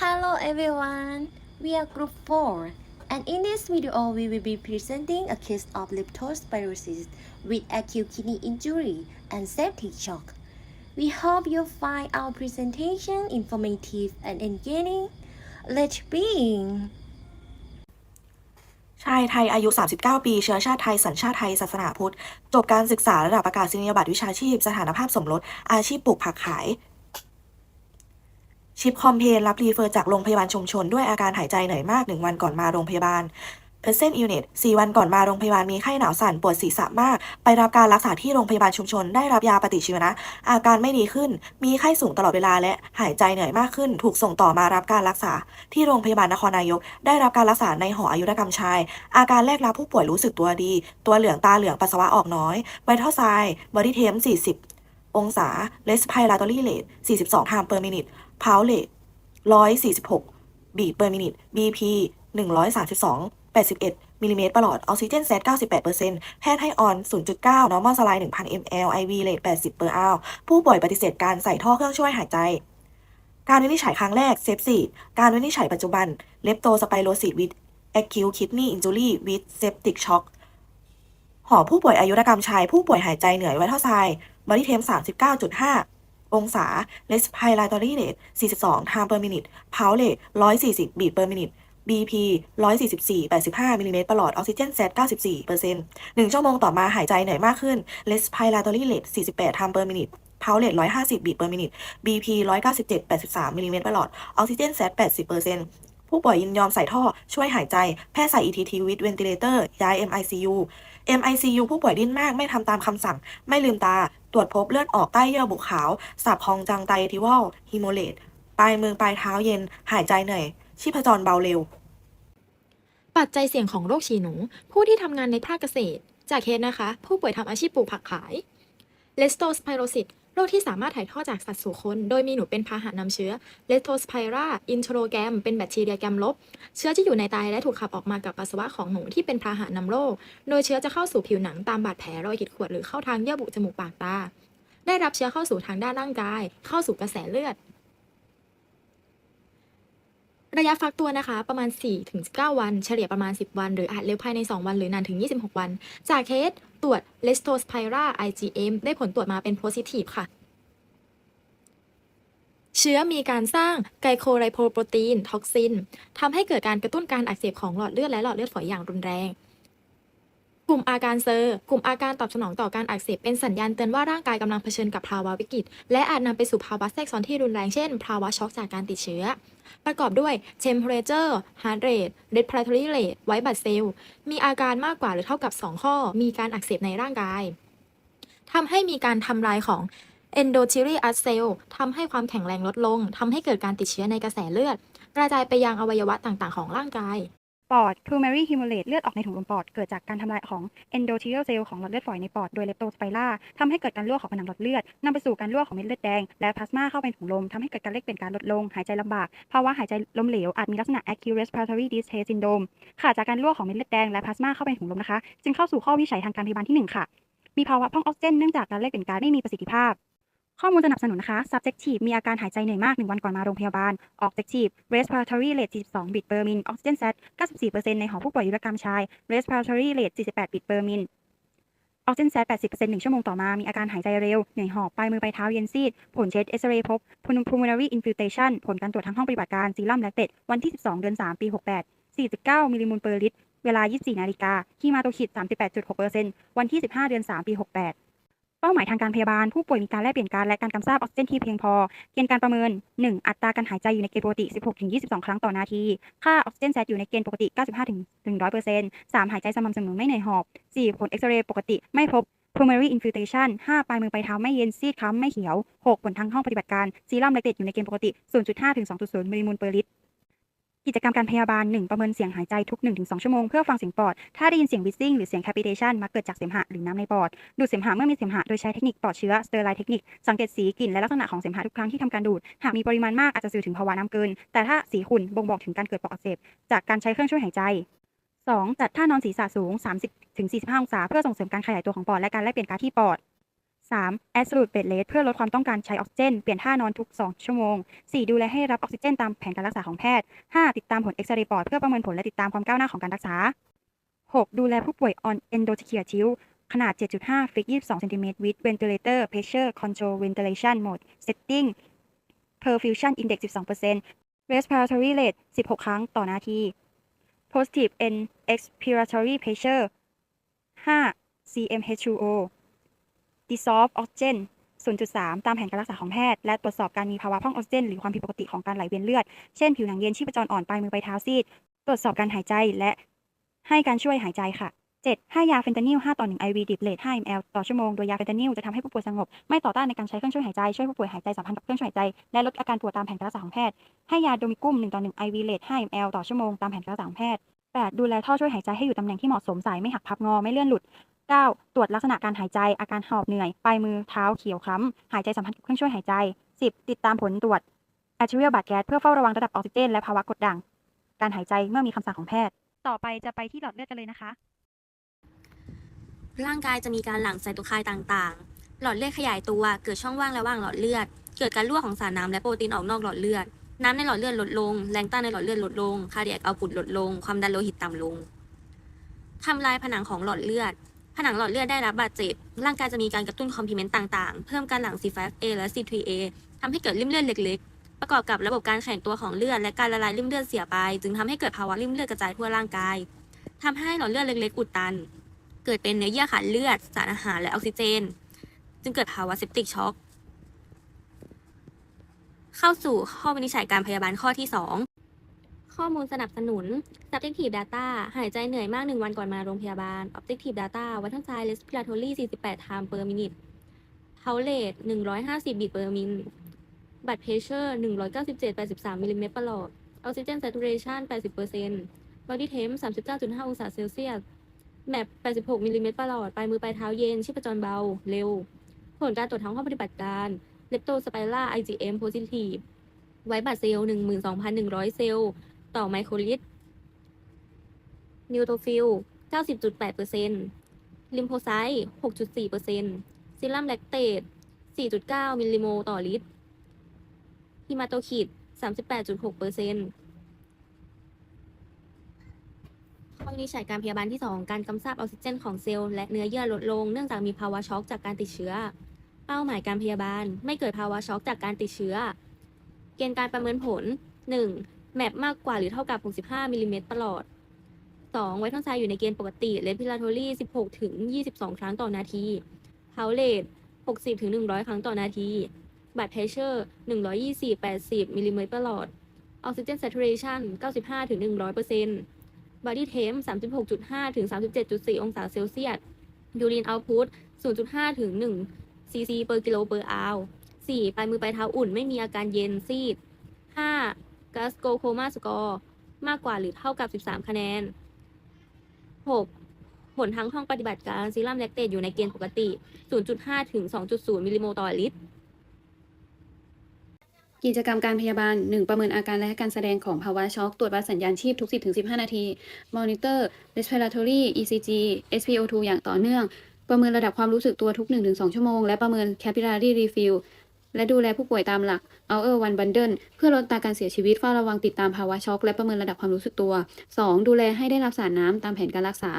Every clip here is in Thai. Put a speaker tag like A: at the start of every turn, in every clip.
A: Hello everyone, we are group 4 and in this video we will be presenting a case of leptospirosis with acute kidney injury and septic shock. We hope you find our presentation informative and engaging. Let's begin.
B: ชายไทยอายุ 39 ปี เชื้อชาติไทย สัญชาติไทย ศาสนาพุทธ จบการศึกษาระดับประกาศนียบัตรวิชาชีพ สถานภาพสมรส อาชีพปลูกผักขาย ชิปคอมเพนรับรีเฟอร์จากโรงพยาบาลชุมชนด้วยอาการหายใจเหนื่อยมาก 1 วันก่อนมาโรงพยาบาล p e r c e n t Unit 4 วันก่อนมาโรงพยาบาลมีไข้หนาวสั่นปวดศีรษะมาก ไปรับการรักษาที่โรงพยาบาลชุมชน ได้รับยาปฏิชีวนะ อาการไม่ดีขึ้น มีไข้สูงตลอดเวลาและหายใจเหนื่อยมากขึ้น ถูกส่งต่อมารับการรักษา ที่โรงพยาบาลนครนายก ได้รับการรักษาในหออายุรกรรมชาย อาการแรกรับผู้ป่วยรู้สึกตัวดี ตัวเหลืองตาเหลืองปัสสาวะออกน้อยไวท์เท่าไซบอดี้เทม40 องศาเลสไพลาตอรี่เลท42ไทม์เปอร์มินิท พาวเลท146 บีเปอร์มินิท BP 132 81มิลลิเมตรประหลอด ออกซิเจนเซต98%แพทย์ให้ออน 0.9 normal saline 1,000 ml IV เลท80 per hour ผู้ป่วยปฏิเสธการใส่ท่อเครื่องช่วยหายใจ การวินิจฉัยครั้งแรกเซฟซีการวินิจฉัยปัจจุบันเลปโตสไปโรซิสวิด acute kidney injury with septic shock หอผู้ป่วยอายุรกรรมชาย ผู้ป่วยหายใจเหนื่อยไวท์เท่าไซบอดี้เทม39.5 องศา respiratory rate 42 time per minute pulse rate 140 beat per minute BP 144 85มิลลิเมตรประหลอดออกซิเจนเซต94เปอร์เซ็นต์หนึ่งชั่วโมงต่อมาหายใจเหนื่อยมากขึ้น respiratory rate 48 time per minute pulse rate 150 beat per minute BP 197 83มิลลิเมตรประหลอด ออกซิเจนเซต80เปอร์เซ็นต์ผู้ป่วยยินยอมใส่ท่อ ช่วยหายใจ แพทย์ใส่ ETT with ventilator ย้าย MICU MICU ผู้ป่วยดิ้นมากไม่ทำตามคำสั่ง ไม่ลืมตา ตรวจพบเลือดออกใต้เยื่อบุขาว สับพองจังไตทิวอลฮิโมเลตปลายมือปลายเท้าเย็น หายใจเหนื่อย ชีพจรเบาเร็ว
C: ปัจจัยเสี่ยงของโรคฉี่หนู ผู้ที่ทำงานในภาคเกษตร จากเคสนะคะ ผู้ป่วยทำอาชีพปลูกผักขายเลสโตสไพโรซิต โรคที่สามารถถ่ายทอดจากสัตว์สู่คน โดยมีหนูเป็นพาหะนำเชื้อเลโตสไพราอินโทรแกมเป็นแบคทีเรียแกมลบ เชื้อจะอยู่ในไตและถูกขับออกมากับปัสสาวะของหนูที่เป็นพาหะนำโรค โดยเชื้อจะเข้าสู่ผิวหนังตามบาดแผลรอยขีดข่วนหรือเข้าทางเยื่อบุจมูกปากตา ได้รับเชื้อเข้าสู่ทางด้านร่างกาย เข้าสู่กระแสเลือด ระยะฟักตัวนะคะประมาณ 4-9 วัน เฉลี่ยประมาณ 10 วัน หรืออาจเร็วภายใน 2 วัน หรือนานถึง 26 วัน จากเคสตรวจ Lestospira IgM ได้ผลตรวจมาเป็น positive ค่ะ เชื้อมีการสร้างไกโคไลโพโปรตีนท็อกซินทำให้เกิดการกระตุ้นการอักเสบของหลอดเลือดและหลอดเลือดฝอยอย่างรุนแรงกลุ่มอาการเซอร์ กลุ่มอาการตอบสนองต่อการอักเสบเป็นสัญญาณเตือนว่าร่างกายกำลังเผชิญกับภาวะวิกฤต และอาจนำไปสู่ภาวะแทรกซ้อนที่รุนแรงเช่น ภาวะช็อกจากการติดเชื้อ ประกอบด้วย temperature heart rate respiratory rate white blood cell มีอาการมากกว่าหรือเท่ากับ 2 ข้อ มีการอักเสบในร่างกายทำให้มีการทำลายของ endothelial cell ทำให้ความแข็งแรงลดลงทำให้เกิดการติดเชื้อในกระแสเลือด กระจายไปยังอวัยวะต่างๆ ของร่างกาย
D: ปอด primary hemorrhage เลือดออกในถุงลมปอด เกิดจากการทำลายของ endothelial cell ของหลอดเลือดฝอยในปอด โดย leptospira ทำให้เกิดการรั่วของผนังหลอดเลือดนำไปสู่การรั่วของเม็ดเลือดแดง และพลาสมาเข้าไปในถุงลมทำให้เกิดการเล็กเป็นการลดลง หายใจลำบาก ภาวะหายใจล้มเหลว อาจมีลักษณะ acute respiratory distress syndrome ขาดจากการรั่วของเม็ดเลือดแดงและพลาสมาเข้าไปในถุงลมนะคะ จึงเข้าสู่ข้อวิจัยทางการพยาบาลที่หนึ่งค่ะ มีภาวะพร่องออกซิเจนเนื่องจากการเล็กเป็นการไม่มีประสิทธิภาพ ข้อมูลสนับสนุนนะคะ subjective มีอาการหายใจเหนื่อยมาก 1 วันก่อนมาโรงพยาบาล objective respiratory rate 42 beat per min oxygen sat 94%ในหอผู้ป่วยยุรกรรมชาย respiratory rate 48 beat per min ออกซิเจนแซต80%หนึ่งชั่วโมงต่อมา มีอาการหายใจเร็ว เหนื่อยหอบ ปลายมือปลายเท้าเย็นซีด ผลเช็ดเอ็กซเรย์พบ pulmonary infiltration ผลการตรวจทางห้องปฏิบัติการซีรัมแลคเตตวันที่ 12 เดือน 3 ปี 68 49 มิลลิโมลเปอร์ลิตร เวลา 24 นาฬิกาฮีมาโตคิด 38.6%วันที่ 15 เดือน 3 ปี 68 เป้าหมายทางการพยาบาล ผู้ป่วยมีการแลกเปลี่ยนการและการกำทราบออกซิเจนที่เพียงพอ เกณฑ์การประเมิน 1. อัตราการหายใจอยู่ในเกณฑ์ปกติ 16-22 ครั้งต่อนาที ค่าออกซิเจนแซตอยู่ในเกณฑ์ปกติ 95-100% 3. หายใจสม่ำเสมอไม่เหนื่อยหอบ 4. ผลเอ็กซเรย์ปกติไม่พบ pulmonary infiltration 5. ปลายมือปลายเท้าไม่เย็นซีดคล้ำไม่เขียว 6. ผลทางห้องปฏิบัติการซีรัมแลคเตตอยู่ในเกณฑ์ปกติ 0.5-2.0มิลลิโมลเปอร์ลิตร กิจกรรมการพยาบาล 1. ประเมินเสียงหายใจทุก 1-2 ชั่วโมงเพื่อฟังเสียงปอด ถ้าได้ยินเสียงวิซซิ่งหรือเสียง capitation มักเกิดจากเสมหะหรือน้ำในปอด ดูดเสมหะเมื่อมีเสมหะโดยใช้เทคนิคปลอดเชื้อ sterile technique สังเกตสีกลิ่นและลักษณะของเสมหะทุกครั้งที่ทำการดูด หากมีปริมาณมากอาจจะสื่อถึงภาวะน้ำเกิน แต่ถ้าสีขุ่นบ่งบอกถึงการเกิดปอดอักเสบจากการใช้เครื่องช่วยหายใจ 2. จัดท่านอนศีรษะสูง 30-45 องศาเพื่อส่งเสริมการขยายตัวของปอดและการแลกเปลี่ยนก๊าซที่ปอด 3. Absolute bed rest เพื่อลดความต้องการใช้ออกซิเจน เปลี่ยนท่านอนทุก 2 ชั่วโมง 4. ดูแลให้รับออกซิเจนตามแผนการรักษาของแพทย์ 5. ติดตามผลเอ็กซเรย์ปอดเพื่อประเมินผลและติดตามความก้าวหน้าของการรักษา 6. ดูแลผู้ป่วย on endotracheal tube ขนาด 7.5 ฟิก 22 เซนติเมตร with ventilator pressure control ventilation mode setting perfusion index 12% respiratory rate 16 ครั้งต่อนาที positive n expiratory pressure 5 cmH2O dissolve oxygen 0.3 ตามแผนการรักษาของแพทย์ และตรวจสอบการมีภาวะพร่องออกซิเจน หรือความผิดปกติของการไหลเวียนเลือด เช่นผิวหนังเย็นชีพจรอ่อนปลายมือปลายเท้าซีด ตรวจสอบการหายใจและให้การช่วยหายใจค่ะ 7. ให้ยาเฟนตานิล 5 ต่อ 1 IV ดิบเลท5 ml ต่อชั่วโมง โดยยาเฟนตานิลจะทำให้ผู้ป่วยสงบ ไม่ต่อต้านในการใช้เครื่องช่วยหายใจ ช่วยผู้ป่วยหายใจสัมพันธ์กับเครื่องช่วยหายใจ และลดอาการปวดตามแผนการรักษาของแพทย์ ให้ยาโดมิกุ้ม1 ต่อ 1 IV เลท5 ml ต่อชั่วโมง ตามแผนการรักษาของแพทย์ 8. ดูแลท่อช่วยหายใจให้อยู่ตำแหน่งที่เหมาะสมสายไม่หักพับงอไม่เลื่อนหลุด 9. ตรวจลักษณะการหายใจ อาการหอบเหนื่อย ปลายมือ เท้าเขียวคล้ำ หายใจสัมพันธ์กับเครื่องช่วยหายใจ 10. ติดตามผลตรวจ arterial blood gas เพื่อเฝ้าระวังระดับออกซิเจน และภาวะกดดันการหายใจเมื่อมีคำสั่งของแพทย์ ต่อไปจะไปที่หลอดเลือดกันเลยนะคะ
E: ร่างกายจะมีการหลั่งไซโตไคน์ต่างๆ หลอดเลือดขยายตัว เกิดช่องว่างระหว่างหลอดเลือด เกิดการรั่วของสารน้ำและโปรตีนออกนอกหลอดเลือด น้ำในหลอดเลือดลดลง แรงต้านในหลอดเลือดลดลง คาร์เดียกเอาพุตลดลง ความดันโลหิตต่ำลงทำลายผนังของหลอดเลือด ผนังหลอดเลือดได้รับบาดเจ็บ ร่างกายจะมีการกระตุ้นคอมพลเมนต์ต่างๆ เพิ่มการหลั่ง C5A และ C3A ทำให้เกิดริ่มเลือดเล็กๆ ประกอบกับระบบการแข็งตัวของเลือดและการละลายริ่มเลือดเสียไป จึงทำให้เกิดภาวะริ่มเลือดกระจายทั่วร่างกายทำให้หลอดเลือดเล็กๆ อุดตัน เกิดเป็นเนื้อเยื่อขาดเลือด สารอาหารและออกซิเจน จึงเกิดภาวะเซปติกช็อก เข้าสู่ข้อวินิจฉัยการพยาบาลข้อที่ 2 ข้อมูลสนับสนุน subjective data หายใจเหนื่อยมาก 1 วันก่อนมาโรงพยาบาล objective data vital sign respiratory 48 time per minute pulse rate 150 beat per minute blood pressure 197-83มิลลิเมตรประหลอด oxygen saturation 80% body temp 39.5 องศาเซลเซียส แมป 86มิลลิเมตรประหลอด ปลายมือปลายเท้าเย็น ชีพจรเบา เร็ว ผลการตรวจท้งห้องปฏิบัติการเลปโตสไปร่า IgM positive ไว้บัตรเซลล์12,100 เซลล์ ต่อไมโครลิตรนิวโตฟิล 90.8%ลิมโฟไซต์ 6.4%ซีรัมแลคเตต 4.9 มิลลิโมลต่อลิตรฮิมาโตคิด 38.6%ข้อวินิจฉัยการพยาบาลที่ 2 การกำซาบออกซิเจนของเซลล์และเนื้อเยื่อลดลงเนื่องจากมีภาวะช็อกจากการติดเชื้อ เป้าหมายการพยาบาลไม่เกิดภาวะช็อกจากการติดเชื้อ เกณฑ์การประเมินผล 1. แมปมากกว่าหรือเท่ากับ 65มิลลิเมตรประหลอด 2. ไวท์ทอนไซอยู่ในเกณฑ์ปกติเลนพิลาโทรี่ 16 ถึง 22 ครั้งต่อนาทีเฮาเลต60 ถึง 100 ครั้งต่อนาที บัตเพเชอร์ 120 80มิลลิเมตรประหลอด ออกซิเจน saturation 95 ถึง 100% body temp 36.5 ถึง 37.4 องศาเซลเซียส urine output 0.5 ถึง1 cc per kilo per hour 4. ปลายมือปลายเท้าอุ่นไม่มีอาการเย็นซีด 5. Glasgow Coma Score มากกว่าหรือเท่ากับ 13 คะแนน 6. ผลทั้งห้องปฏิบัติการซีรัมแลคเตตอยู่ในเกณฑ์ปกติ 0.5 ถึง 2.0 มิลลิโมลต่อลิตร
F: กิจกรรมการพยาบาล 1. ประเมินอาการและการแสดงของภาวะช็อกตรวจวัดสัญญาณชีพทุก 10-15 นาที Monitor Respiratory ECG SpO2 อย่างต่อเนื่อง ประเมินระดับความรู้สึกตัวทุก 1-2 ชั่วโมง และประเมิน Capillary Refill และดูแลผู้ป่วยตามหลัก Hour One Bundle เพื่อลดตาการเสียชีวิตเฝ้าระวังติดตามภาวะช็อก และประเมินระดับความรู้สึกตัว 2. ดูแลให้ได้รับสารน้ำตามแผนการรักษา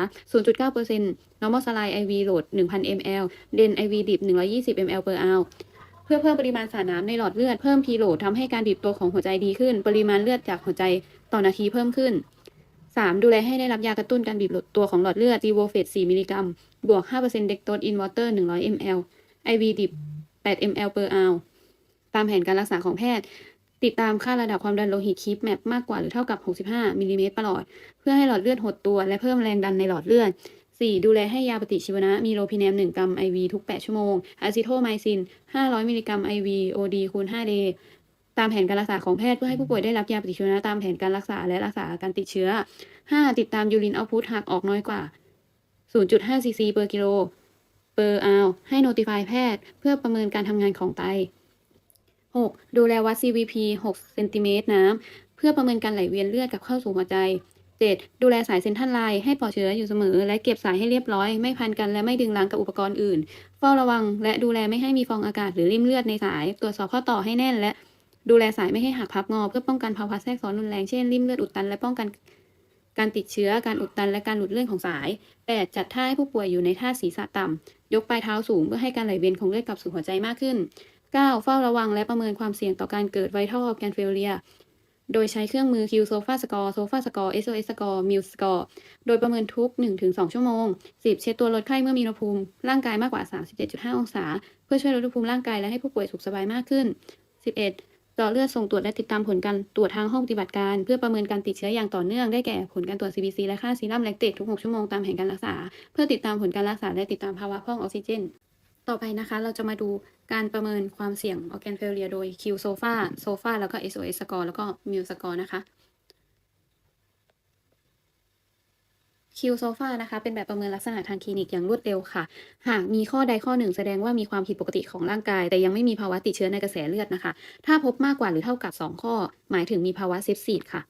F: 0.9% Normal Saline IV Load 1,000 ml Den IV Dip 120 ml per hour เพื่อเพิ่มปริมาณสารน้ำในหลอดเลือดเพิ่มพีโหลดทำให้การบีบตัวของหัวใจดีขึ้น ปริมาณเลือดจากหัวใจต่อนาทีเพิ่มขึ้น 3. ดูแลให้ได้รับยากระตุ้นการบีบตัวของหลอดเลือด g v o f a t 4มิลลิกรัมบวก5% Dextrose in water 100 ml IV dip 8 ml per hour ตามแผนการรักษาของแพทย์ ติดตามค่าระดับความดันโลหิตคีปแมปมากกว่าหรือเท่ากับ 65 มิลลิเมตรประหลอด เพื่อให้หลอดเลือดหดตัว และเพิ่มแรงดันในหลอดเลือด 4. ดูแลให้ยาปฏิชีวนะ มีโลพิแนม 1 กรัม IV ทุก 8 ชั่วโมงอะซิโทไมซิน 500 มิลลิกรัม IV OD คูณ5 day ตามแผนการรักษาของแพทย์เพื่อให้ผู้ป่วยได้รับยาปฏิชีวนะตามแผนการรักษาและรักษาการติดเชื้อ 5. ติดตามยูรินเอาพุตหากออกน้อยกว่า 0.5 cc per kilo per hour ให้ notify แพทย์ เพื่อประเมินการทำงานของไต 6. ดูแลวัด CVP 6เซนติเมตรน้ำเพื่อประเมินการไหลเวียนเลือดกับเข้าสู่หัวใจ 7. ดูแลสายเซ็นทรัลไลน์ให้ปลอดเชื้ออยู่เสมอ และเก็บสายให้เรียบร้อย ไม่พันกันและไม่ดึงรั้งกับอุปกรณ์อื่น เฝ้าระวัง และดูแลไม่ให้มีฟองอากาศหรือริ่มเลือดในสาย ตรวจสอบข้อต่อให้แน่น และ ดูแลสายไม่ให้หักพับงอ เพื่อป้องกันภาวะแทรกซ้อนรุนแรงเช่นริ่มเลือดอุดตันและป้องกันการติดเชื้อ การอุดตัน และการหลุดเลื่อนของสาย 8. จัดท่าให้ผู้ป่วยอยู่ในท่าศีรษะต่ำ ยกปลายเท้าสูงเพื่อให้การไหลเวียนของเลือดกลับสู่หัวใจมากขึ้น 9. เฝ้าระวังและประเมินความเสี่ยงต่อการเกิด vital organ failure โดยใช้เครื่องมือ Q SOFA Score SOFA Score SOS Score Muse Score โดยประเมินทุก 1-2 ชั่วโมง 10. เช็ดตัวลดไข้เมื่อมีอุณหภูมิ ร่างกายมากกว่า 37.5 องศา เพื่อช่วยลดอุณหภูมิร่างกายและให้ผู้ป่วยสุขสบายมากขึ้น 11. เจาะเลือดส่งตรวจและติดตามผลการตรวจทางห้องปฏิบัติการ เพื่อประเมินการติดเชื้ออย่างต่อเนื่องได้แก่ผลการตรวจ CBC และค่าซีรัมแลคเตตทุก 6 ชั่วโมงตามแผนการรักษา เพื่อติดตามผลการรักษาและติดตามภาวะพร่องออกซิเจน ต่อไปนะคะ เราจะมาดูการประเมินความเสี่ยงออแกนเฟลเลียโดย Q SOFA SOFA แล้วก็ SOS Score แล้วก็ Muse Score นะคะ Q SOFA นะคะ เป็นแบบประเมินลักษณะทางคลินิกอย่างรวดเร็วค่ะ หากมีข้อใดข้อหนึ่งแสดงว่ามีความผิดปกติของร่างกาย แต่ยังไม่มีภาวะติดเชื้อในกระแสเลือดนะคะ ถ้าพบมากกว่าหรือเท่ากับ 2 ข้อ หมายถึงมีภาวะเซปซีดค่ะ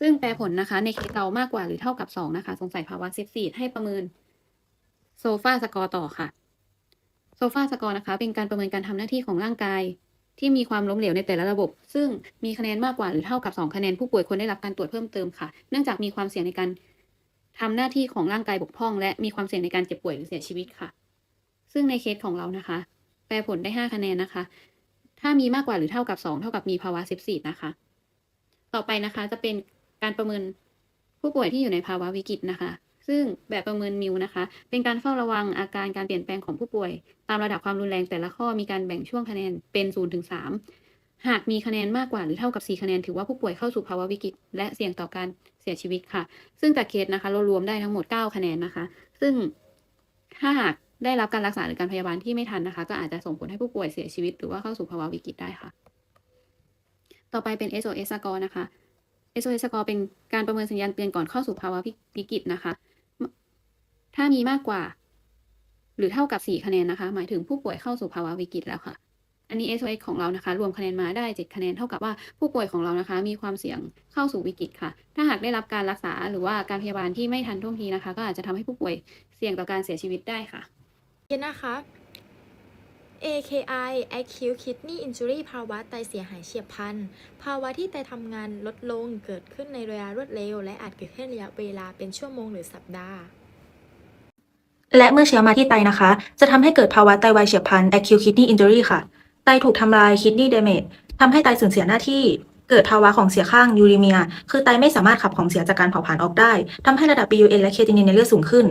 F: ซึ่งแปลผลนะคะ ในเคสเรามากกว่าหรือเท่ากับ 2 นะคะ สงสัยภาวะเซปซีดให้ประเมินโซฟาสกอร์ต่อค่ะโซฟาสกอร์นะคะ เป็นการประเมินการทำหน้าที่ของร่างกายที่มีความล้มเหลวในแต่ละระบบ ซึ่งมีคะแนนมากกว่าหรือเท่ากับ 2 คะแนนผู้ป่วยควรได้รับการตรวจเพิ่มเติมค่ะ เนื่องจากมีความเสี่ยงในการ ทำหน้าที่ของร่างกายบกพร่อง และมีความเสี่ยงในการเจ็บป่วยหรือเสียชีวิตค่ะ ซึ่งในเคสของเรานะคะ แปลผลได้ 5 คะแนนนะคะ ถ้ามีมากกว่าหรือเท่ากับ 2 เท่ากับมีภาวะเซปซีดนะคะ ต่อไปนะคะจะเป็นการประเมินผู้ป่วยที่อยู่ในภาวะวิกฤตนะคะ ซึ่งแบบประเมินมิวนะคะ เป็นการเฝ้าระวังอาการการเปลี่ยนแปลงของผู้ป่วย ตามระดับความรุนแรงแต่ละข้อมีการแบ่งช่วงคะแนนเป็น0ถึง3 หากมีคะแนนมากกว่าหรือเท่ากับ 4 คะแนน ถือว่าผู้ป่วยเข้าสู่ภาวะวิกฤต และเสี่ยงต่อการเสียชีวิตค่ะ ซึ่งจากเคสนะคะ เรารวมได้ทั้งหมด 9 คะแนนนะคะ ซึ่งถ้าหากได้รับการรักษาหรือการพยาบาลที่ไม่ทันนะคะ ก็อาจจะส่งผลให้ผู้ป่วยเสียชีวิต หรือว่าเข้าสู่ภาวะวิกฤตได้ค่ะ ต่อไปเป็น SOS score นะคะ SOS score เป็นการประเมินสัญญาณเตือนก่อนเข้าสู่ภาวะวิกฤตนะคะ ถ้ามีมากกว่า หรือเท่ากับ 4 คะแนนนะคะ หมายถึงผู้ป่วยเข้าสู่ภาวะวิกฤตแล้วค่ะ อันนี้ SOS ของเรานะคะ รวมคะแนนมาได้ 7 คะแนนเท่ากับว่าผู้ป่วยของเรานะคะ มีความเสี่ยงเข้าสู่วิกฤตค่ะ ถ้าหากได้รับการรักษาหรือว่าการพยาบาลที่ไม่ทันท่วงทีนะคะ ก็อาจจะทำให้ผู้ป่วยเสี่ยงต่อการเสียชีวิตได้ค่ะ
G: เย็นนะคะ AKI acute kidney injury ภาวะไตเสียหายเฉียบพลัน ภาวะที่ไตทำงานลดลงเกิดขึ้นในระยะรวดเร็ว และอาจเกิดขึ้นระยะเวลาเป็นชั่วโมงหรือสัปดาห์
H: และเมื่อเชื้อมาที่ไตนะคะ จะทำให้เกิดภาวะไตวายเฉียบพลัน acute kidney injury ค่ะ ไตถูกทำลาย kidney damage ทำให้ไตสูญเสียหน้าที่ เกิดภาวะของเสียข้างยูริเมีย คือไตไม่สามารถขับของเสียจากการเผาผลาญออกได้ทำให้ระดับ BUN และเคตินินในเลือดสูงขึ้น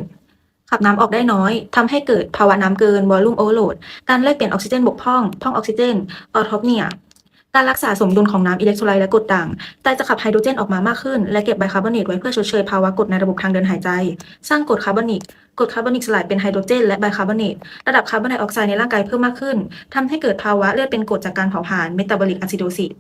H: ขับน้ำออกได้น้อยทำให้เกิดภาวะน้ำเกิน volume overload การแลกเปลี่ยนออกซิเจนบกพร่อง พร่องออกซิเจน ออทอปเนีย การรักษาสมดุลของน้ำอิเล็กโทรไลต์และกรดด่างไตจะขับไฮโดรเจนออกมามากขึ้น และเก็บไบคาร์บอเนตไว้เพื่อชดเชยภาวะกรดในระบบทางเดินหายใจ สร้างกรดคาร์บอนิกกรดคาร์บอนิกสลายเป็นไฮโดรเจนและไบคาร์บอเนตระดับคาร์บอนไดออกไซด์ในร่างกายเพิ่มมากขึ้นทำให้เกิดภาวะเลือดเป็นกรดจากการเผาผลาญเมตาบอลิกอะซิโดซิส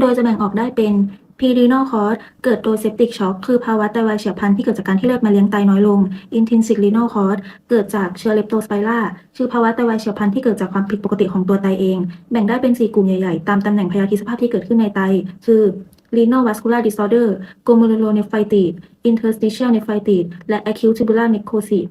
H: โดยจะแบ่งออกได้เป็น Perirenal cause เกิดโดย septic shock คือภาวะไตวายเฉียบพลันที่เกิดจากการที่เลือดมาเลี้ยงไตน้อยลง Intrinsic renal cause เกิดจากเชื้อ Leptospira คือภาวะไตวายเฉียบพลันที่เกิดจากความผิดปกติของตัวไตเอง แบ่งได้เป็น 4 กลุ่มใหญ่ๆ ตามตำแหน่งพยาธิสภาพที่เกิดขึ้นในไต คือ renal vascular disorder glomerulonephritis interstitial nephritis และ acute tubular necrosis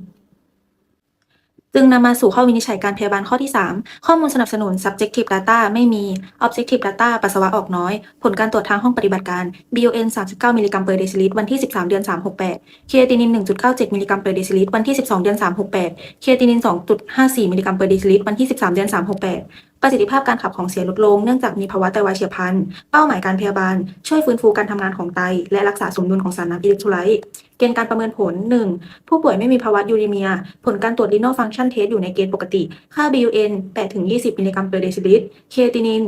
H: จึงนำมาสู่ข้อวินิจฉัยการพยาบาลข้อที่ 3 ข้อมูลสนับสนุน subjective data ไม่มี objective data ปัสสาวะออกน้อย ผลการตรวจทางห้องปฏิบัติการ BUN 39มิลลิกรัมเปอร์เดซิลิตรวันที่ 13 เดือน 368 เคตินิน 1.97มิลลิกรัมเปอร์เดซิลิตรวันที่ 12 เดือน 368 เคตินิน 2.54มิลลิกรัมเปอร์เดซิลิตรวันที่ 13 เดือน 368 ประสิทธิภาพการขับของเสียลดลงเนื่องจากมีภาวะไตวายเฉียบพลัน เป้าหมายการพยาบาล ช่วยฟื้นฟูการทำงานของไต และรักษาสมดุลของสารน้ำอิเล็กโทรไลต์เกณฑ์การประเมินผล 1. ผู้ป่วยไม่มีภาวะยูริเมีย ผลการตรวจ renal function test อยู่ในเกณฑ์ปกติ ค่า BUN 8-20 มิลลิกรัมเปอร์เดซิลิตร เคตินิน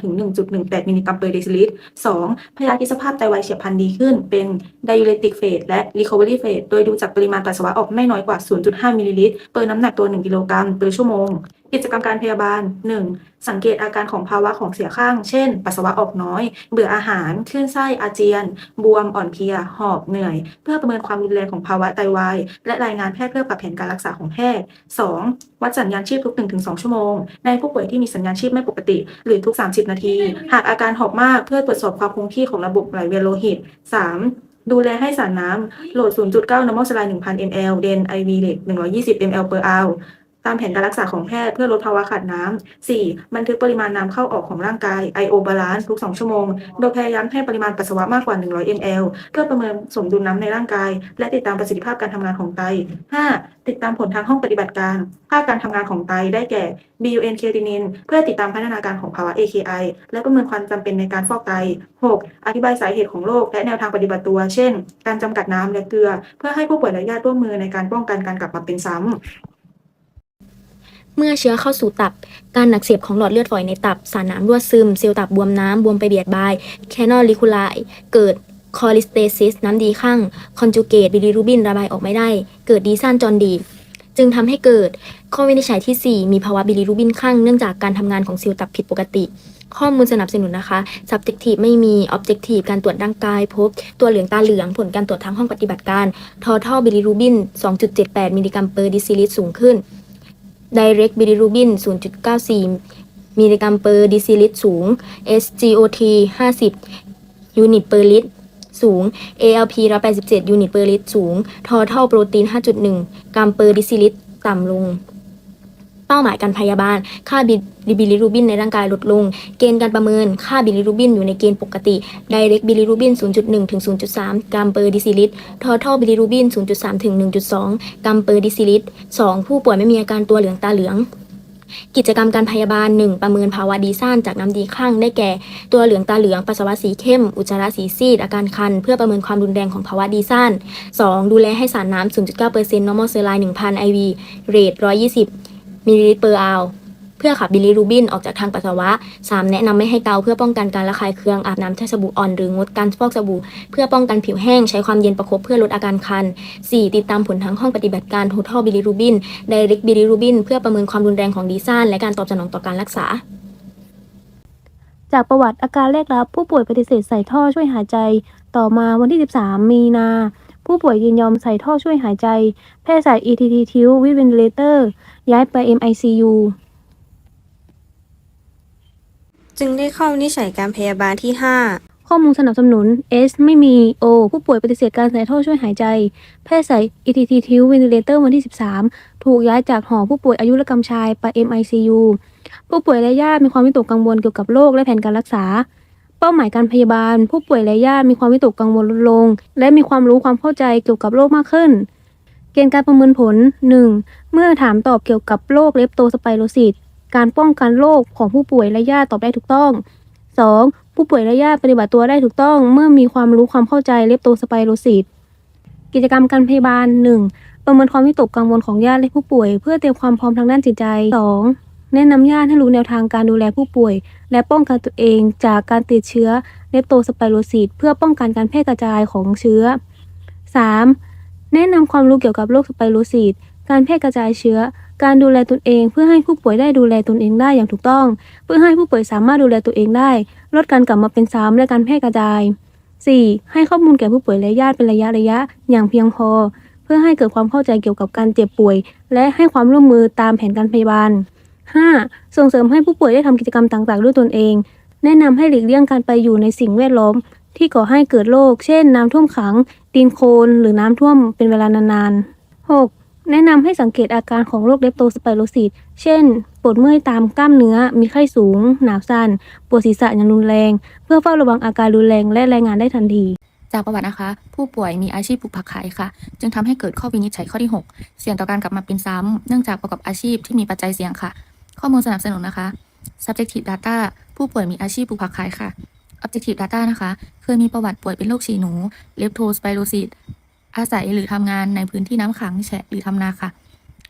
H: 0.72-1.18 มิลลิกรัมเปอร์เดซิลิตร 2. พยาธิสภาพไตวายเฉียบพลันดีขึ้น เป็น diuretic phase และ recovery phase โดยดูจากปริมาณปัสสาวะออกไม่น้อยกว่า 0.5 มิลลิลิตรเปอร์น้ำหนักตัว 1 กิโลกรัมเปอร์ชั่วโมง กิจกรรมการพยาบาล 1. สังเกตอาการของภาวะของเสียข้าง เช่น ปัสสาวะออกน้อย เบื่ออาหาร คลื่นไส้อาเจียน บวมอ่อนเพลีย หอบเหนื่อย เพื่อประเมินความรุนแรงของภาวะไตวายและรายงานแพทย์เพื่อปรับแผนการรักษาของแพทย์ 2. วัดสัญญาณชีพทุก 1-2 ชั่วโมง ในผู้ป่วยที่มีสัญญาณชีพไม่ปกติ หรือทุก 30 นาที หากอาการหอบมากเพื่อตรวจสอบความคงที่ของระบบไหลเวียนโลหิต 3. ดูแลให้สารน้ำ โหลด 0.9 normal saline 1,000 ml เดน IV เลท120 ml per hour ตามแผนการรักษาของแพทย์เพื่อลดภาวะขาดน้ำ 4. บันทึกปริมาณน้ำเข้าออกของร่างกาย IO balance ทุก 2 ชั่วโมง โดยพยายามให้ปริมาณปัสสาวะมากกว่า 100 ml เพื่อประเมินสมดุลน้ำในร่างกาย และติดตามประสิทธิภาพการทำงานของไต 5. ติดตามผลทางห้องปฏิบัติการค่าการทำงานของไตได้แก่ BUN creatinine เพื่อติดตามพัฒนาการของภาวะ AKI และประเมินความจำเป็นในการฟอกไต 6. อธิบายสาเหตุของโรคและแนวทางปฏิบัติตัว เช่น การจำกัดน้ำและเกลือ เพื่อให้ผู้ป่วยและญาติร่วมมือในการป้องกันการกลับมาเป็นซ้ำ
G: เมื่อเชื้อเข้าสู่ตับ การอักเสบของหลอดเลือดฝอยในตับ สารน้ำรั่วซึม เซลล์ตับบวมน้ำ บวมไปเบียดบาย แคนอลิคูไลเกิดคอลิสเตซิสน้ำดีข้างคอนจูเกตบิลิรูบินระบายออกไม่ได้ เกิดดีซ่านจอนดี จึงทำให้เกิดข้อวินิจฉัยที่ 4 มีภาวะบิลิรูบินข้างเนื่องจากการทำงานของเซลล์ตับผิดปกติ ข้อมูลสนับสนุนนะคะ subjective ไม่มี objective การตรวจร่างกาย พบ ตัวเหลืองตาเหลืองผลการตรวจทางห้องปฏิบัติการ total bilirubin 2.78 มิลลิกรัมเปอร์ดิซิลิตรสูงขึ้น direct bilirubin 0.94 มิลลิกรัมเปอร์ดิซิลิตรสูง SGOT 50 ยูนิตเปอร์ลิตรสูง ALP 187 ยูนิตเปอร์ลิตรสูง total โปรตีน5.1 กรัมเปอร์ดิซิลิตรต่ำลง เป้าหมายการพยาบาล ค่าบิลิรูบินในร่างกายลดลง เกณฑ์การประเมิน ค่าบิลิรูบินอยู่ในเกณฑ์ปกติ direct bilirubin 0.1 ถึง 0.3 กรัมเปอร์ดิซิลิตร total bilirubin 0.3 ถึง 1.2 กรัมเปอร์ดิซิลิตร 2. ผู้ป่วยไม่มีอาการตัวเหลืองตาเหลืองกิจกรรมการพยาบาล 1. ประเมินภาวะดีซ่านจากน้ำดีข้างได้แก่ ตัวเหลืองตาเหลืองปัสสาวะสีเข้ม อุจจาระสีซีด อาการคัน เพื่อประเมินความรุนแรงของภาวะดีซ่าน 2. ดูแลให้สารน้ำ 0.9% normal saline 1,000 IV เรท120 มิลลิลิตร per hour เพื่อขับบิลิรูบินออกจากทางปัสสาวะ 3. แนะนำไม่ให้เกาเพื่อป้องกันการระคายเคืองอาบน้ำใช้สบู่อ่อนหรืองดการฟอกสบู่ เพื่อป้องกันผิวแห้งใช้ความเย็นประคบเพื่อลดอาการคัน 4. ติดตามผลทางห้องปฏิบัติการ total bilirubin direct bilirubin เพื่อประเมินความรุนแรงของดีซ่านและการตอบสนองต่อการรักษา
I: จากประวัติอาการแรกรับผู้ป่วยปฏิเสธใส่ท่อช่วยหายใจ ต่อมาวันที่ 13 มีนา ผู้ป่วยยินยอมใส่ท่อช่วยหายใจ แพทย์ใส่ ETT ทิววิ t เ e น t เลเตอร์ย้ายไป MICU
J: จึงได้เข้าวินิจฉัยการพยาบาลที่ 5
I: ข้อมูลสนับสนุน S ไม่มี O ผู้ป่วยปฏิเสธการใส่ท่อช่วยหายใจ แพทย์ใส่ ETT ทิววิ t เ e น t เลเตอร์วันที่ 13 ถูกย้ายจากหอผู้ป่วยอายุรกรรมชายไป MICU ผู้ป่วยและญาติมีความวิตกกังวลเกี่ยวกับโรคและแผนการรักษาเป้าหมายการพยาบาล ผู้ป่วยและญาติมีความวิตกกังวลลดลง และมีความรู้ความเข้าใจเกี่ยวกับโรคมากขึ้น เกณฑ์การประเมินผล 1. เมื่อถามตอบเกี่ยวกับโรคเลปโตสไปโรซิสการป้องกันโรคของผู้ป่วยและญาติตอบได้ถูกต้อง 2. ผู้ป่วยและญาติปฏิบัติตัวได้ถูกต้อง เมื่อมีความรู้ความเข้าใจเลปโตสไปโรซิสกิจกรรมการพยาบาล 1. ประเมินความวิตกกังวลของญาติและผู้ป่วย เพื่อเตรียมความพร้อมทางด้านจิตใจ 2. แนะนำญาติให้รู้แนวทางการดูแลผู้ป่วย และป้องกันตัวเองจากการติดเชื้อเลปโตสไปโรซิสเพื่อป้องกันการแพร่กระจายของเชื้อ 3. แนะนำความรู้เกี่ยวกับโรคสไปโรซิสการแพร่กระจายเชื้อ การดูแลตนเอง เพื่อให้ผู้ป่วยได้ดูแลตนเองได้อย่างถูกต้อง เพื่อให้ผู้ป่วยสามารถดูแลตัวเองได้ ลดการกลับมาเป็นซ้ำและการแพร่กระจาย 4. ให้ข้อมูลแก่ผู้ป่วยและญาติเป็นระยะระยะอย่างเพียงพอ เพื่อให้เกิดความเข้าใจเกี่ยวกับการเจ็บป่วย และให้ความร่วมมือตามแผนการพยาบาล 5. ส่งเสริมให้ผู้ป่วยได้ทำกิจกรรมต่างๆ ด้วยตนเอง แนะนำให้หลีกเลี่ยงการไปอยู่ในสิ่งแวดล้อม ที่ก่อให้เกิดโรค เช่น น้ำท่วมขัง ดินโคลน หรือน้ำท่วมเป็นเวลานานๆ 6. แนะนำให้สังเกตอาการของโรคเลปโตสไปโรซิสเช่น ปวดเมื่อยตามกล้ามเนื้อ มีไข้สูง หนาวสั่น ปวดศีรษะอย่างรุนแรง เพื่อเฝ้าระวังอาการรุนแรงและรายงานได้ทันที
K: จากประวัตินะคะ ผู้ป่วยมีอาชีพปลูกผักขายค่ะ จึงทำให้เกิดข้อวินิจฉัยข้อที่ 6 เสี่ยงต่อการกลับมาเป็นซ้ำเนื่องจากประกอบอาชีพที่มีปัจจัยเสี่ยงค่ะ ข้อมูลสนับสนุนนะคะ subjective data ผู้ป่วยมีอาชีพปลูกผักขายค่ะ objective data นะคะ เคยมีประวัติป่วยเป็นโรคฉี่หนู leptospirosis อาศัยหรือทำงานในพื้นที่น้ำขังแฉะหรือทำนาค่ะ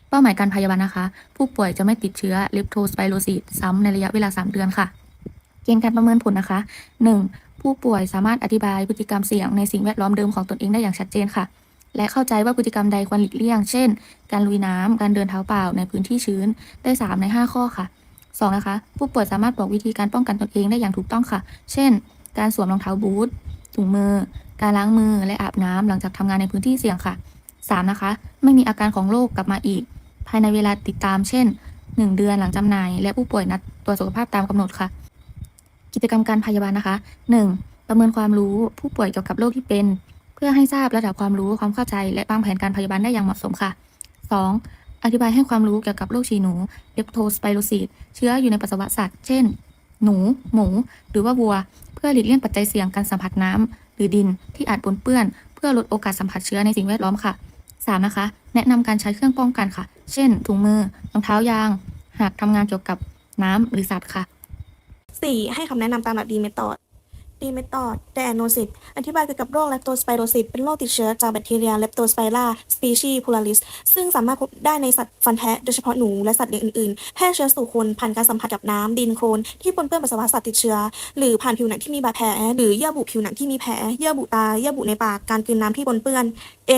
K: เป้าหมายการพยาบาลนะคะ ผู้ป่วยจะไม่ติดเชื้อ leptospirosis ซ้ำในระยะเวลา 3 เดือนค่ะ เกณฑ์การประเมินผลนะคะ 1. ผู้ป่วยสามารถอธิบายพฤติกรรมเสี่ยงในสิ่งแวดล้อมเดิมของตนเองได้อย่างชัดเจนค่ะ และเข้าใจว่าพฤติกรรมใดควรหลีกเลี่ยง เช่น การลุยน้ำการเดินเท้าเปล่าในพื้นที่ชื้น ได้ 3 ใน 5 ข้อค่ะ 2 นะคะ ผู้ป่วยสามารถบอกวิธีการป้องกันตนเองได้อย่างถูกต้องค่ะ เช่น การสวมรองเท้าบูท ถุงมือ การล้างมือ และอาบน้ำหลังจากทำงานในพื้นที่เสี่ยงค่ะ 3 นะคะ ไม่มีอาการของโรคกลับมาอีก ภายในเวลาติดตาม เช่น 1 เดือนหลังจำหน่าย และผู้ป่วยนัดตรวจสุขภาพตามกำหนดค่ะ กิจกรรมการพยาบาลนะคะ 1. ประเมินความรู้ผู้ป่วยเกี่ยวกับโรคที่เป็น เพื่อให้ทราบระดับความรู้ความเข้าใจ และวางแผนการพยาบาลได้อย่างเหมาะสมค่ะ 2. อธิบายให้ความรู้เกี่ยวกับโรคฉี่หนูเลปโทสไปโรซิสเชื้ออยู่ในปัสสาวะสัตว์ เช่น หนู หมู หรือว่าวัว เพื่อหลีกเลี่ยงปัจจัยเสี่ยงการสัมผัสน้ำหรือดินที่อาจปนเปื้อน เพื่อลดโอกาสสัมผัสเชื้อในสิ่งแวดล้อมค่ะ 3. นะคะ แนะนำการใช้เครื่องป้องกันค่ะ เช่น ถุงมือ รองเท้ายาง หากทำงานเกี่ยวกับน้ำหรือสัตว์ค่ะ
L: 4. ให้คำแนะนำตามหลักดีเมธอด ดีเมธอดไดแอนโนซิสอธิบายเกี่ยวกับโรคแลคโตสไปโรซิสเป็นโรคติดเชื้อจากแบคทีเรียเลปโตสไปราสปีชีพูลาริส ซึ่งสามารถพบได้ในสัตว์ฟันแทะโดยเฉพาะหนูและสัตว์เลี้ยงอื่นๆ แพร่เชื้อสู่คนผ่านการสัมผัสกับน้ำดินโคลนที่ปนเปื้อนปัสสาวะสัตว์ติดเชื้อ หรือผ่านผิวหนังที่มีบาดแผล หรือเยื่อบุผิวหนังที่มีแผล เยื่อบุตา เยื่อบุในปาก การกลืนน้ำที่ปนเปื้อน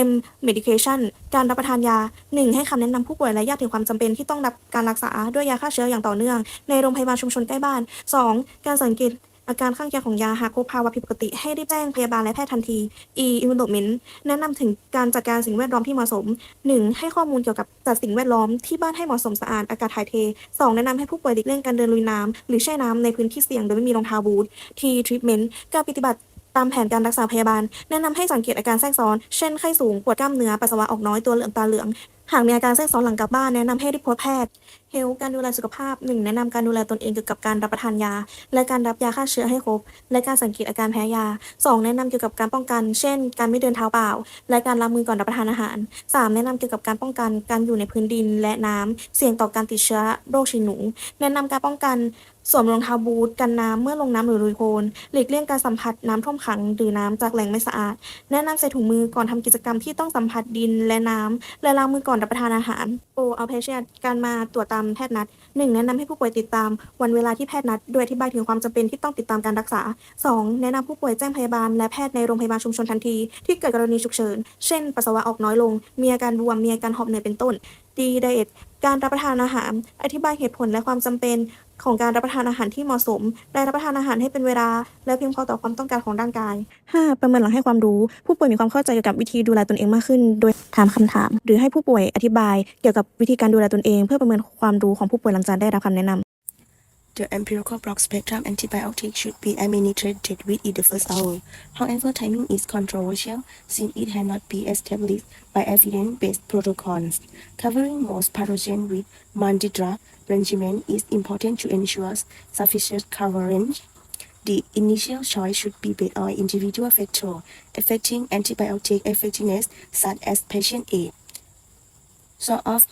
L: M medication การรับประทานยา 1. ให้คำแนะนำผู้ป่วยและญาติถึงความจำเป็นที่ต้องรับการรักษาด้วยยาฆ่าเชื้ออย่างต่อเนื่อง ในโรงพยาบาลชุมชนใกล้บ้าน 2. การสังเกต อาการข้างเคียงของยาหากพบภาวะผิดปกติให้รีบแจ้งพยาบาลและแพทย์ทันที E environment แนะนำถึงการจัดการสิ่งแวดล้อมที่เหมาะสม 1. ให้ข้อมูลเกี่ยวกับจัดสิ่งแวดล้อมที่บ้านให้เหมาะสมสะอาดอากาศถ่ายเท 2. แนะนำให้ผู้ป่วยหลีกเลี่ยงการเดินลุยน้ำหรือแช่น้ำในพื้นที่เสี่ยงโดยไม่มีรองเท้าบูท T treatment การปฏิบัติตามแผนการรักษาพยาบาล แนะนำให้สังเกตอาการแทรกซ้อน เช่นไข้สูงปวดกล้ามเนื้อปัสสาวะออกน้อยตัวเหลืองตาเหลือง หากมีอาการแทรกซ้อนหลังกลับบ้านแนะนำให้รีบพบแพทย์เฮลการดูแลสุขภาพ 1. แนะนำการดูแลตนเองเกี่ยวกับการรับประทานยา และการรับยาฆ่าเชื้อให้ครบ และการสังเกตอาการแพ้ยา 2. แนะนำเกี่ยวกับการป้องกัน เช่น การไม่เดินเท้าเปล่า และการล้างมือก่อนรับประทานอาหาร 3. แนะนำเกี่ยวกับการป้องกันการอยู่ในพื้นดินและน้ำเสี่ยงต่อการติดเชื้อโรคฉี่หนู แนะนำการป้องกัน สวมรองเท้าบูทกันน้ำเมื่อลงน้ำหรือลุยโคลนหลีกเลี่ยงการสัมผัสน้ำท่วมขังหรือน้ำจากแหล่งไม่สะอาด แนะนำใส่ถุงมือก่อนทำกิจกรรมที่ต้องสัมผัสดินและน้ำและล้างมือก่อนรับประทานอาหารโอเอาเพชการมาตรวจตามแพทย์นัด 1. แนะนำให้ผู้ป่วยติดตาม วันเวลาที่แพทย์นัด โดยอธิบายถึงความจำเป็นที่ต้องติดตามการรักษา 2. แนะนำผู้ป่วยแจ้งพยาบาลและแพทย์ในโรงพยาบาลชุมชนทันที ที่เกิดกรณีฉุกเฉินเช่นปัสสาวะออกน้อยลง มีอาการบวมมีอาการหอบเหนื่อยเป็นต้น D. ไดเอทการรับประทานอาหาร อธิบายเหตุผลและความจำเป็น ของการรับประทานอาหารที่เหมาะสมและรับประทานอาหารให้เป็นเวลา และเพียงพอต่อความต้องการของร่างกาย 5. ประเมินหลังให้ความรู้ ผู้ป่วยมีความเข้าใจเกี่ยวกับวิธีดูแลตนเองมากขึ้น โดยถามคำถาม หรือให้ผู้ป่วยอธิบาย เกี่ยวกับวิธีการดูแลตนเอง เพื่อประเมินความรู้ของผู้ป่วยหลังจากได้รับคำแนะนำ
M: The empirical broad spectrum antibiotic should be administered within the first hour. However, timing is controversial since it has not been established by evidence-based protocols. Covering most pathogens with multi-drug regimen is important to ensure sufficient coverage. The initial choice should be based on individual factors affecting antibiotic effectiveness, such as patient age, sort of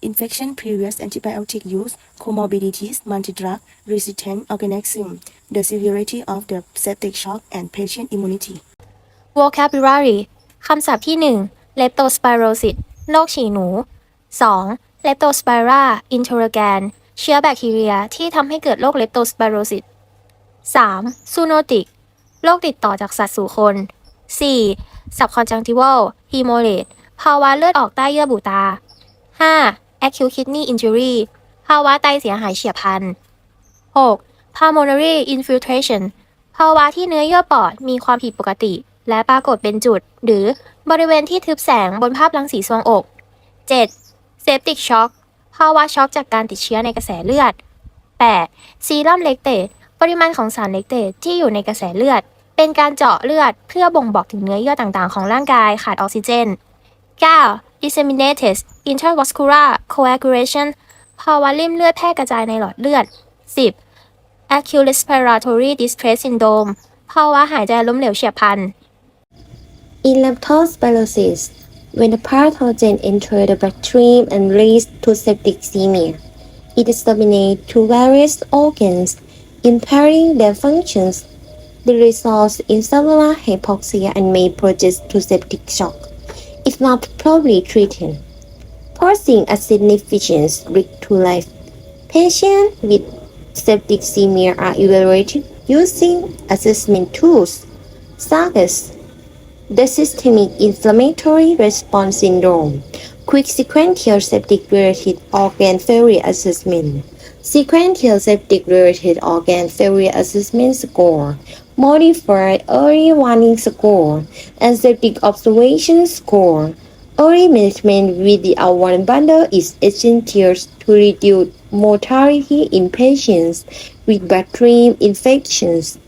M: infection, previous antibiotic use, comorbidities, multi-drug resistant organism, the severity of the septic shock, and patient immunity.
N: vocabulary คำศัพท์ที่ 1 leptospirosis โรคฉี่หนู 2. Leptospira interrogan เชื้อแบคทีเรียที่ทำให้เกิดโรค leptospirosis 3. zoonotic โรคติดต่อจากสัตว์สู่คน 4. subconjunctival hemorrhage ภาวะเลือดออกใต้เยื่อบุตา 5. acute kidney injury ภาวะไตเสียหายเฉียบพลัน 6. pulmonary infiltration ภาวะที่เนื้อเยื่อปอดมีความผิดปกติ และปรากฏเป็นจุด หรือบริเวณที่ทึบแสงบนภาพรังสีทรวงอก 7. Septic shock ภาวะช็อกจากการติดเชื้อในกระแสเลือด 8. serum lactate ปริมาณของสารเลคเตตที่อยู่ในกระแสเลือด เป็นการเจาะเลือดเพื่อบ่งบอกถึงเนื้อเยื่อต่างๆ ของร่างกายขาดออกซิเจน 9. disseminated intravascular coagulation ภาวะริ่มเลือดแพร่กระจายในหลอดเลือด 10. acute respiratory distress syndrome ภาวะหายใจล้มเหลวเฉียบพลัน
A: In leptospirosis, when the pathogen enter the bloodstream and leads to septicemia, it disseminates to various organs, impairing their functions. The results in cellular hypoxia and may progress to septic shock if not properly treated, posing a significant risk to life. Patients with septicemia are evaluated using assessment tools such as the systemic inflammatory response syndrome, quick sequential septic related organ failure assessment, sequential septic related organ failure assessment score, modified early warning score, and septic observation score. Early management with the R1 bundle is essential to reduce mortality in patients with bloodstream infections